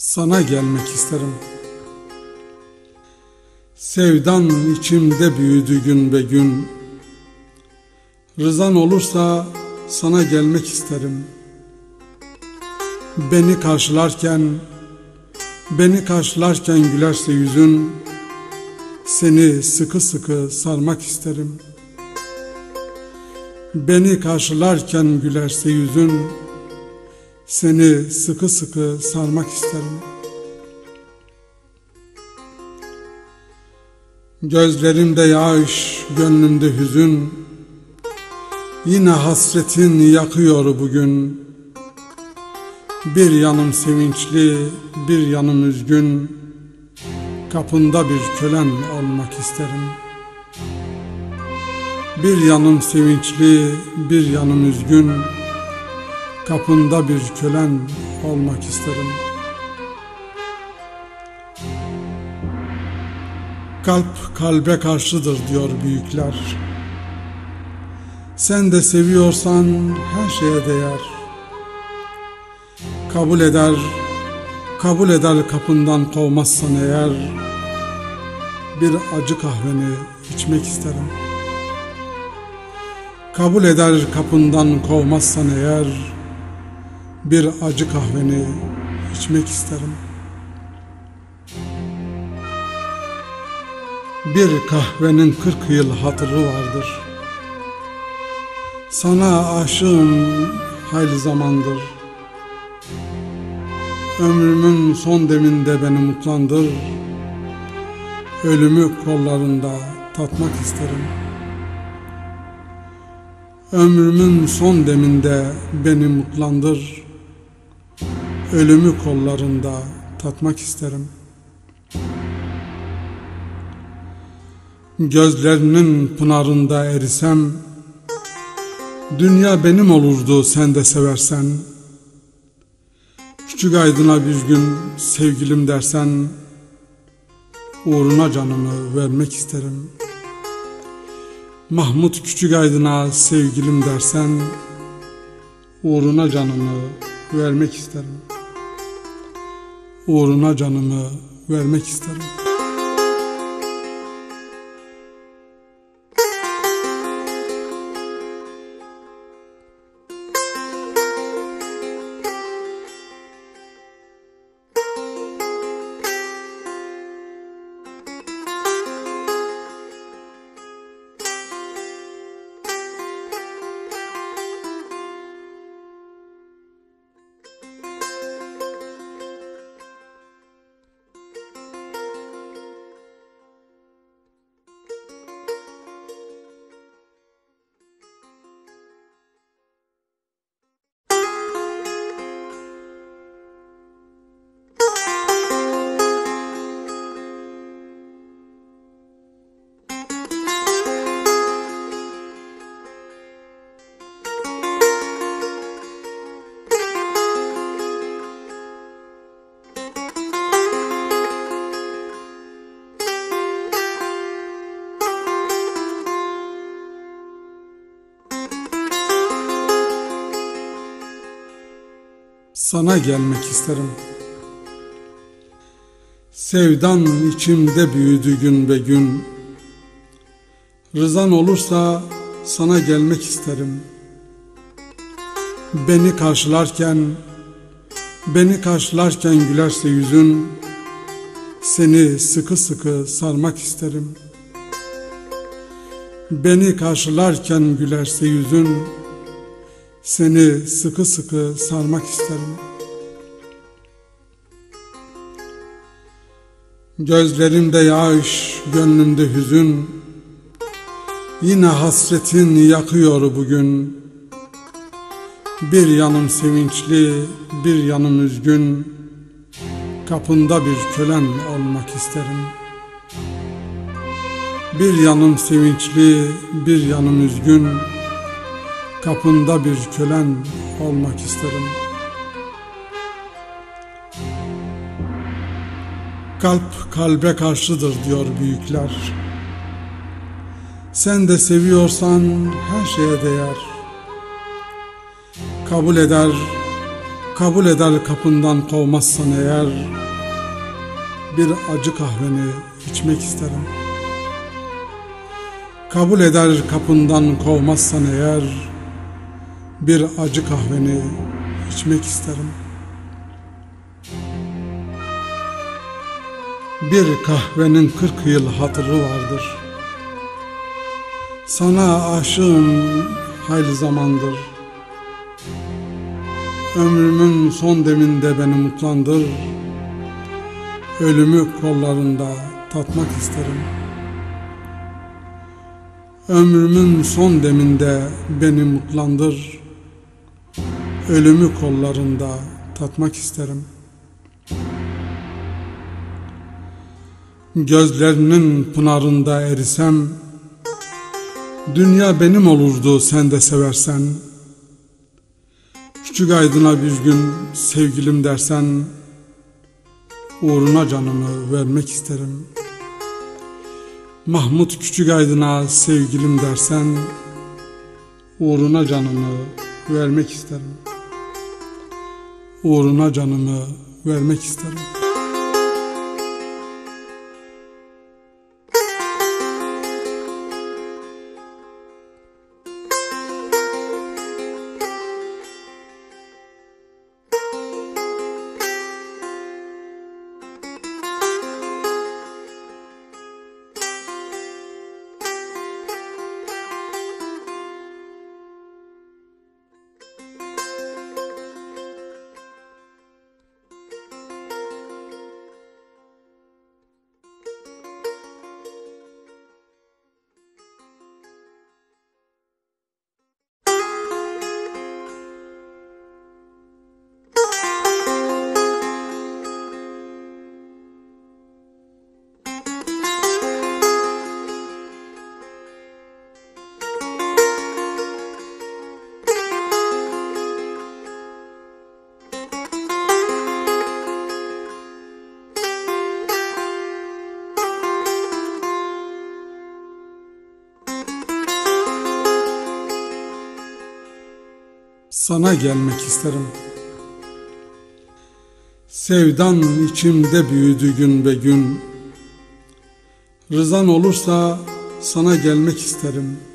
sana gelmek isterim. Sevdan içimde büyüdü gün be gün. Rızan olursa sana gelmek isterim. Beni karşılarken, beni karşılarken gülerse yüzün, seni sıkı sıkı sarmak isterim. Beni karşılarken gülerse yüzün, seni sıkı sıkı sarmak isterim. Gözlerimde yağış, gönlümde hüzün, Yine hasretin yakıyor bugün. Bir yanım sevinçli, bir yanım üzgün, Kapında bir kölen olmak isterim. Bir yanım sevinçli, bir yanım üzgün, Kapında bir kölen olmak isterim. Kalp kalbe karşıdır diyor büyükler. Sen de seviyorsan her şeye değer. Kabul eder, kabul eder kapından kovmazsan eğer. Bir acı kahveni içmek isterim. Kabul eder kapından kovmazsan eğer bir acı kahveni içmek isterim. Bir kahvenin kırk yıl hatırı vardır. Sana aşığım hayli zamandır. Ömrümün son deminde beni mutlandır. Ölümü kollarında tatmak isterim. Ömrümün son deminde beni mutlandır. Ölümü kollarında tatmak isterim. Gözlerinin pınarında erisem, Dünya benim olurdu sen de seversen. Küçük aydına bir gün sevgilim dersen, Uğruna canımı vermek isterim. Mahmut Küçük Aydın'a sevgilim dersen, Uğruna canımı vermek isterim. Uğruna canımı vermek isterim. Sana gelmek isterim. Sevdan içimde büyüdü gün be gün. Rızan olursa sana gelmek isterim. Beni karşılarken, beni karşılarken gülerse yüzün, seni sıkı sıkı sarmak isterim. Beni karşılarken gülerse yüzün, seni sıkı sıkı sarmak isterim. Gözlerimde yağış, gönlümde hüzün, Yine hasretin yakıyor bugün. Bir yanım sevinçli, bir yanım üzgün, Kapında bir kölen olmak isterim. Bir yanım sevinçli, bir yanım üzgün, Kapında bir kölen olmak isterim. Kalp kalbe karşıdır diyor büyükler. Sen de seviyorsan her şeye değer. Kabul eder, Kabul eder kapından kovmazsan eğer Bir acı kahveni içmek isterim Kabul eder kapından kovmazsan eğer Bir acı kahveni içmek isterim Bir kahvenin kırk yıl hatırı vardır. Sana aşığım hayli zamandır. Ömrümün son deminde beni mutlandır. Ölümü kollarında tatmak isterim. Ömrümün son deminde beni mutlandır. Ölümü kollarında tatmak isterim Gözlerinin pınarında erisem Dünya benim olurdu sen de seversen. Küçük aydına bir gün sevgilim dersen Uğruna canımı vermek isterim. Mahmut Küçük Aydın'a sevgilim dersen Uğruna canımı vermek isterim. Uğruna canımı vermek isterim sana gelmek isterim. Sevdan içimde büyüdü gün be gün. Rızan olursa sana gelmek isterim.''